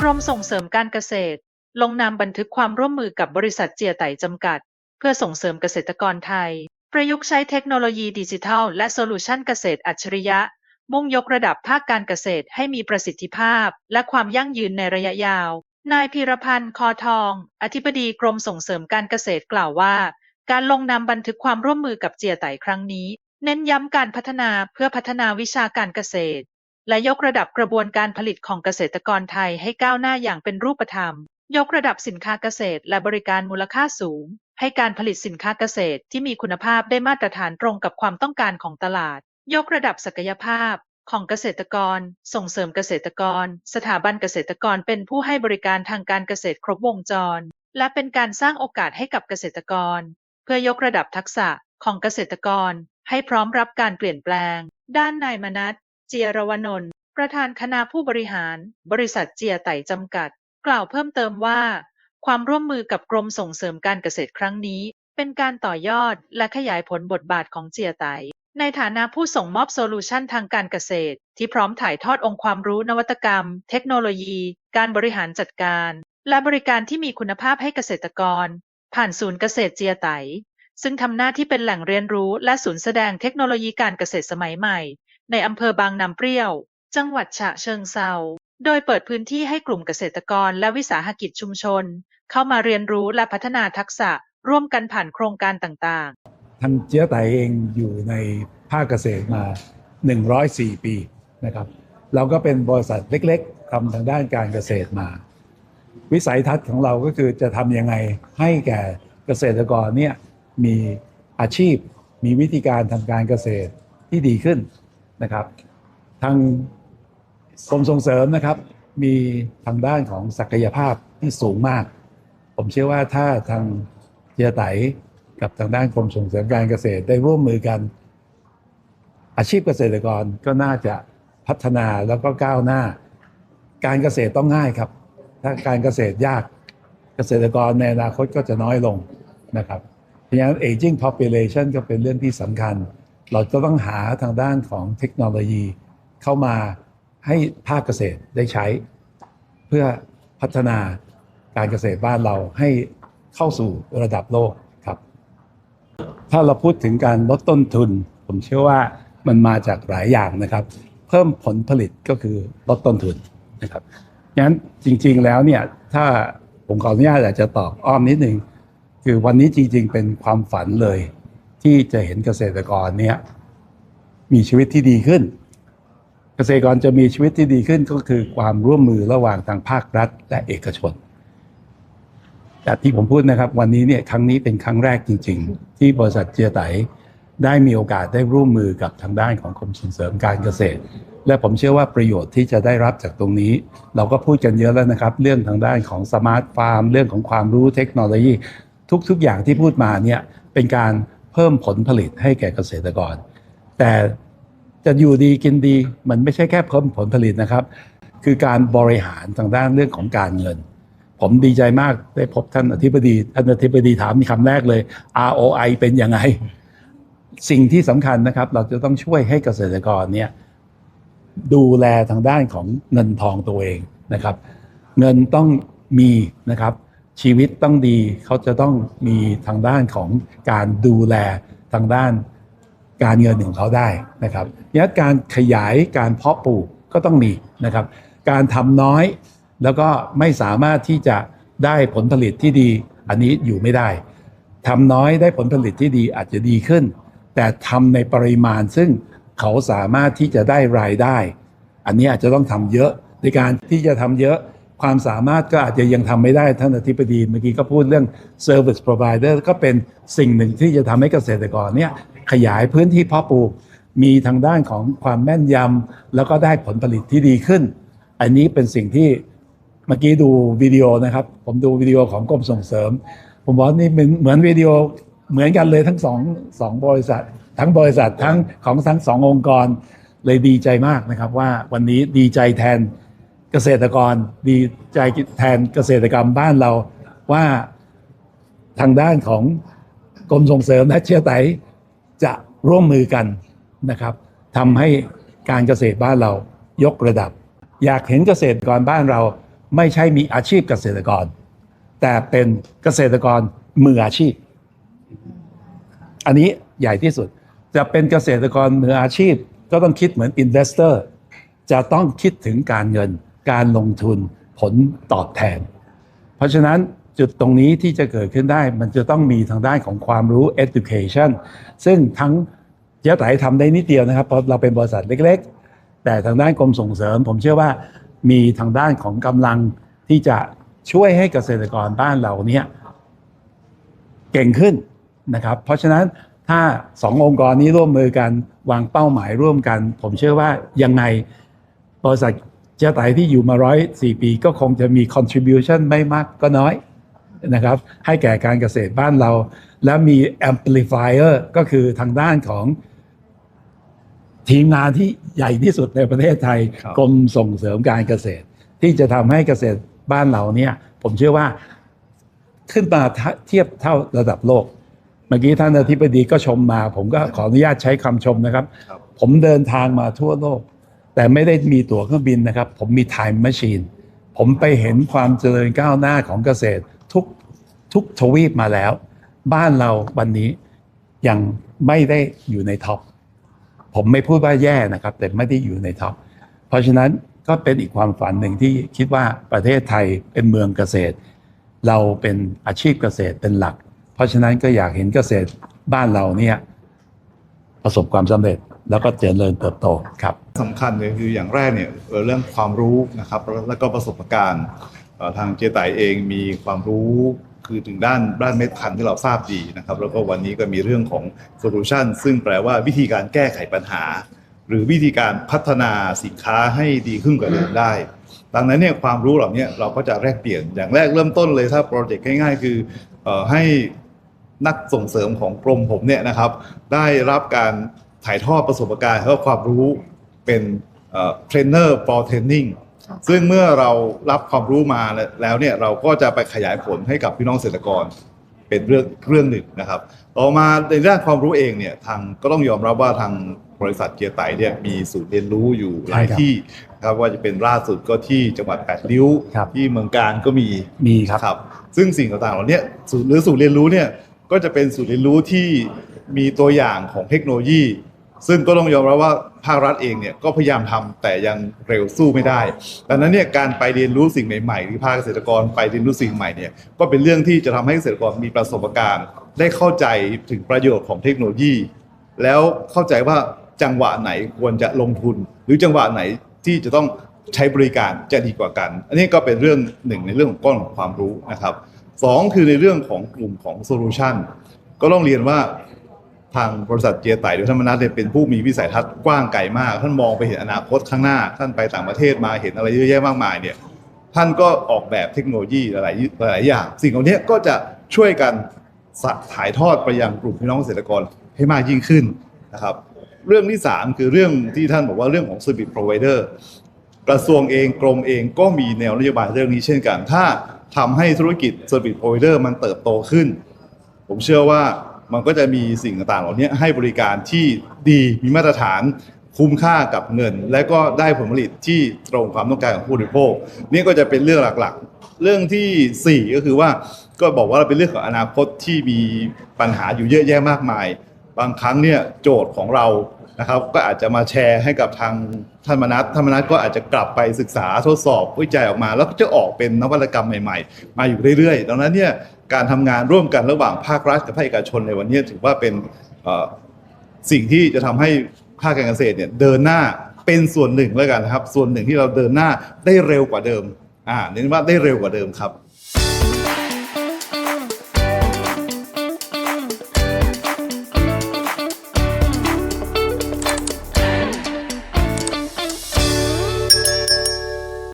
กรมส่งเสริมการเกษตร ลงนามบันทึกความร่วมมือกับบริษัทเจียไต่จำกัด เพื่อส่งเสริมเกษตรกรไทย ประยุกต์ใช้เทคโนโลยีดิจิทัล และโซลูชันเกษตรอัจฉริยะ มุ่งยกระดับภาคการเกษตรให้มีประสิทธิภาพ และความยั่งยืนในระยะยาว นายพีรพันธ์ คอทอง อธิบดีกรมส่งเสริมการเกษตรกล่าวว่า การลงนามบันทึกความร่วมมือกับเจียไต่ครั้งนี้ เน้นย้ำการพัฒนาเพื่อพัฒนาวิชาการเกษตร และยกระดับกระบวนการผลิตของเกษตรกรไทยให้ก้าวหน้าอย่างเป็นรูปธรรม ยกระดับสินค้าเกษตร และบริการมูลค่าสูง ให้การผลิตสินค้าเกษตรที่มีคุณภาพได้มาตรฐานตรงกับความต้องการของตลาด ยกระดับศักยภาพของเกษตรกร ส่งเสริมเกษตรกร สถาบันเกษตรกรเป็นผู้ให้บริการทางการเกษตรครบวงจร และเป็นการสร้างโอกาสให้กับเกษตรกร เพื่อยกระดับทักษะของเกษตรกร ให้พร้อมรับการเปลี่ยนแปลง ด้านนายมนัส เจียรวนนท์ ประธานคณะผู้บริหาร บริษัทเจียไต่จำกัด กล่าวเพิ่มเติมว่า ความร่วมมือกับกรมส่งเสริมการเกษตรครั้งนี้ เป็นการต่อยอดและขยายผลบทบาทของเจียไตในฐานะผู้ส่งมอบโซลูชันทางการเกษตร ที่พร้อมถ่ายทอดองค์ความรู้นวัตกรรม เทคโนโลยี การบริหารจัดการ และบริการที่มีคุณภาพให้เกษตรกร ผ่านศูนย์เกษตรเจียไตซึ่งทำหน้าที่เป็นแหล่งเรียนรู้และศูนย์แสดงเทคโนโลยีการเกษตรสมัยใหม่ ในอำเภอบางน้ำเปรี้ยว จังหวัดฉะเชิงเซาโดยเปิดพื้นที่ให้กลุ่มเกษตรกรและวิสาหกิจชุมชน เข้ามาเรียนรู้และพัฒนาทักษะร่วมกันผ่านโครงการต่างๆ ทางเจียไตเองอยู่ในภาคเกษตรมา 104 ปีนะครับเราก็เป็นบริษัทเล็กๆทำทางด้านการเกษตรมา วิสัยทัศน์ของเราก็คือจะทำยังไงให้แก่เกษตรกรเนี่ยมีอาชีพ มีวิธีการทำการเกษตรที่ดีขึ้น นะครับ ทางกรมส่งเสริมนะครับ มีทางด้านของศักยภาพที่สูงมาก ผมเชื่อว่าถ้าทางเจียไตกับทางด้านกรมส่งเสริมการเกษตรได้ร่วมมือกัน อาชีพเกษตรกรก็น่าจะพัฒนาแล้วก็ก้าวหน้า การเกษตรต้องง่ายครับ ถ้าการเกษตรยากเกษตรกรในอนาคตก็จะน้อยลงนะครับเพราะฉะนั้น aging population ก็เป็นเรื่องที่สำคัญ เราจะต้องหาทางด้านของเทคโนโลยีเข้ามาให้ภาคเกษตรได้ใช้ เพื่อพัฒนาการเกษตรบ้านเราให้เข้าสู่ระดับโลกครับ ถ้าเราพูดถึงการลดต้นทุน ผมเชื่อว่ามันมาจากหลายอย่างนะครับ เพิ่มผลผลิตก็คือลดต้นทุนนะครับงั้นจริงๆแล้วเนี่ยถ้าผมขออนุญาตอยากจะตอบอ้อมนิดนึง คือวันนี้จริงๆเป็นความฝันเลย ที่จะเห็นเกษตรกรเนี่ยมีชีวิตที่ดีขึ้น เกษตรกรจะมีชีวิตที่ดีขึ้นก็คือความร่วมมือระหว่างทางภาครัฐ และเอกชนแต่ที่ผมพูดนะครับ วันนี้เนี่ยครั้งนี้เป็นครั้งแรกจริง ๆ ที่บริษัทเจียไตได้มีโอกาสได้ร่วมมือกับทางด้านของกรมส่งเสริมการเกษตร และผมเชื่อว่าประโยชน์ที่จะได้รับจากตรงนี้ เราก็พูดกันเยอะแล้วนะครับ เรื่องทางด้านของสมาร์ทฟาร์ม เรื่องของความรู้เทคโนโลยี ทุกๆอย่างที่พูดมาเนี่ยเป็นการ เพิ่มผลผลิตให้แก่เกษตรกร แต่จะอยู่ดีกินดีมันไม่ใช่แค่เพิ่มผลผลิตนะครับ คือการบริหารทางด้านเรื่องของการเงิน ผมดีใจมากได้พบท่านอธิบดีท่านอธิบดีถามคำแรกเลย ROI เป็นยังไง สิ่งที่สำคัญนะครับ เราจะต้องช่วยให้เกษตรกรเนี่ยดูแลทางด้านของเงินทองตัวเองนะครับ เงินต้องมีนะครับ ชีวิตต้องดีเขาจะต้องมีทางด้านของการดูแลทางด้านการเงินของเขาได้นะครับนี่การขยายการเพาะปลูกก็ต้องมีนะครับ การทำน้อยแล้วก็ไม่สามารถที่จะได้ผลผลิตที่ดี อันนี้อยู่ไม่ได้ทำน้อยได้ผลผลิตที่ดีอาจจะดีขึ้น แต่ทำในปริมาณซึ่งเขาสามารถที่จะได้รายได้ อันนี้อาจจะต้องทำเยอะในการที่จะทำเยอะ ความสามารถก็อาจจะยังทำไม่ได้ท่านอธิบดีเมื่อกี้ก็พูดเรื่อง service provider ก็เป็นสิ่งหนึ่งที่จะทำให้เกษตรกรเนี่ยขยายพื้นที่เพาะปลูก มีทางด้านของความแม่นยำแล้วก็ได้ผลผลิตที่ดีขึ้น อันนี้เป็นสิ่งที่เมื่อกี้ดูวิดีโอนะครับ ผมดูวิดีโอของกรมส่งเสริม ผมบอกนี่เหมือนเหมือนวิดีโอเหมือนกันเลยทั้งสองสองบริษัท ทั้งบริษัททั้งของทั้งสององค์กรเลยดีใจมากนะครับว่าวันนี้ดีใจแทน เกษตรกรดีใจแทนเกษตรกรรมบ้านเราว่าทางด้านของกรมส่งเสริมและเชื่อไตจะร่วมมือกันนะครับทำให้การเกษตรบ้านเรายกระดับ อยากเห็นเกษตรกรบ้านเราไม่ใช่มีอาชีพเกษตรกร แต่เป็นเกษตรกรมืออาชีพ อันนี้ใหญ่ที่สุดจะเป็นเกษตรกรมืออาชีพก็ต้องคิดเหมือนอินเวสเตอร์จะต้องคิดถึงการเงิน การลงทุนผลตอบแทน เพราะฉะนั้นจุดตรงนี้ที่จะเกิดขึ้นได้มันจะต้องมีทางด้านของความรู้ education ซึ่งทั้งเจ๊ไตทำได้นิดเดียวนะครับเพราะเราเป็นบริษัทเล็ก ๆ แต่ทางด้านกรมส่งเสริม ผมเชื่อว่ามีทางด้านของกำลังที่จะช่วยให้เกษตรกรบ้านเราเนี่ยเก่งขึ้นนะครับ เพราะฉะนั้นถ้าสององค์กรนี้ร่วมมือกันวางเป้าหมายร่วมกัน ผมเชื่อว่ายังไงบริษัท เจ๊ไตที่อยู่มาร้อยสี่ปีก็คงจะมี contribution ไม่มากก็น้อยนะครับให้แก่การเกษตรบ้านเรา และมี amplifier ก็คือทางด้านของทีมงานที่ใหญ่ที่สุดในประเทศไทยครับกรมส่งเสริมการเกษตร ที่จะทำให้เกษตรบ้านเราเนี่ยผมเชื่อว่าขึ้นมาเทียบเท่าระดับโลก เมื่อกี้ท่านอธิบดีก็ชมมา ผมก็ขออนุญาตใช้คำชมนะครับครับผมเดินทางมาทั่วโลก แต่ไม่ได้มีตั๋วเครื่องบินนะครับ ผมมี time machine ผมไปเห็นความเจริญก้าวหน้าของเกษตรทุกทุกทวีปมาแล้ว บ้านเราวันนี้ยังไม่ได้อยู่ในท็อปผมไม่พูดว่าแย่นะครับ แต่ไม่ได้อยู่ในท็อปเพราะฉะนั้นก็เป็นอีกความฝันหนึ่งที่คิดว่าประเทศไทยเป็นเมืองเกษตร เราเป็นอาชีพเกษตรเป็นหลัก เพราะฉะนั้นก็อยากเห็นเกษตรบ้านเราเนี่ยประสบความสำเร็จ แล้วก็เจริญเติบโตครับสำคัญเลยคืออย่างแรกเนี่ยเรื่องความรู้นะครับแล้วก็ประสบการณ์ทางเจไตเองมีความรู้คือถึงด้านด้านเม็ดพันธุ์ที่เราทราบดีนะครับ แล้วก็วันนี้ก็มีเรื่องของโซลูชันซึ่งแปลว่าวิธีการแก้ไขปัญหา หรือวิธีการพัฒนาสินค้าให้ดีขึ้นกว่าเดิมได้ ดังนั้นเนี่ยความรู้เหล่านี้เราก็จะแลกเปลี่ยนอย่างแรกเริ่มต้นเลยถ้าโปรเจกต์ง่ายๆ คืออให้นักส่งเสริมของกรมผมเนี่ยนะครับ ได้รับการ ถ่ายทอดประสบการณ์และความรู้เป็นเทรนเนอร์ for training ซึ่งเมื่อเรารับความรู้มาแล้วเนี่ยเราก็จะไปขยายผลให้กับพี่น้องเกษตรกรเป็นเรื่องเรื่องหนึ่งนะครับ ต่อมาในด้านความรู้เองเนี่ยทางก็ต้องยอมรับว่าทางบริษัทเกียร์ไตเนี่ยมีศูนย์เรียนรู้อยู่หลายใช่ครับที่นะครับว่าจะเป็นล่าสุดก็ที่จังหวัดแปดริ้วครับที่เมืองการก็มีมีครับครับซึ่งสิ่งต่างๆเหล่านี้ศูนย์หรือศูนย์เรียนรู้เนี่ยก็จะเป็นศูนย์เรียนรู้ที่มีตัวอย่างของเทคโนโลยี ซึ่งก็ต้องยอมรับว่าภาครัฐเองเนี่ยก็พยายามทำแต่ยังเร็วสู้ไม่ได้ ดังนั้นเนี่ยการไปเรียนรู้สิ่งใหม่ๆหรือภาคเกษตรกรไปเรียนรู้สิ่งใหม่เนี่ยก็เป็นเรื่องที่จะทำให้เกษตรกรมีประสบการณ์ ได้เข้าใจถึงประโยชน์ของเทคโนโลยี แล้วเข้าใจว่าจังหวะไหนควรจะลงทุน หรือจังหวะไหนที่จะต้องใช้บริการจะดีกว่ากัน อันนี้ก็เป็นเรื่องหนึ่งในเรื่องของก้อนของความรู้นะครับสองคือในเรื่องของกลุ่มของโซลูชันก็ต้องเรียนว่า ทางบริษัทเจียไต่หรือท่านมนัสเนี่ยเป็นผู้มีวิสัยทัศน์กว้างไกลมาก ท่านมองไปเห็นอนาคตข้างหน้า ท่านไปต่างประเทศมาเห็นอะไรเยอะแยะมากมายเนี่ยท่านก็ออกแบบเทคโนโลยีหลายหลายอย่าง สิ่งเหล่านี้ก็จะช่วยกันสะถ่ายทอดไปยังกลุ่มพี่น้องเกษตรกรให้มากยิ่งขึ้นนะครับเรื่องที่ 3 คือเรื่องที่ท่านบอกว่าเรื่องของ Service Provider กระทรวงเองกรมเองก็มีแนวนโยบายเรื่องนี้เช่นกัน ถ้าทำให้ธุรกิจ Service Provider มันเติบโตขึ้น ผมเชื่อว่า มันก็จะมีสิ่งต่างๆเหล่านี้ให้บริการที่ดีมีมาตรฐานคุ้มค่ากับเงิน และก็ได้ผลผลิตที่ตรงความต้องการของผู้บริโภค นี่ก็จะเป็นเรื่องหลักๆ เรื่องทีสี่4 ก็คือว่าก็บอกว่าเป็นเรื่องของอนาคตที่มีปัญหาอยู่เยอะแยะมากมาย บางครั้งเนี่ยโจทย์ของเรานะครับก็อาจจะมาแชร์ให้กับทางท่านมนัสท่านมนัสก็อาจจะกลับไปศึกษาทดสอบวิจัยออกมา แล้วก็จะออกเป็นนวัตกรรมใหม่ ๆ มาอยู่เรื่อยๆ ดังนั้นเนี่ย การทำงานร่วมกันระหว่างภาครัฐกับภาคเอกชนในวันนี้ถือว่าเป็นสิ่งที่จะทำให้ภาคการเกษตรเนี่ยเดินหน้าเป็นส่วนหนึ่งแล้วกันนะครับ ส่วนหนึ่งที่เราเดินหน้าได้เร็วกว่าเดิมอ่าเน้นว่าได้เร็วกว่าเดิมครับ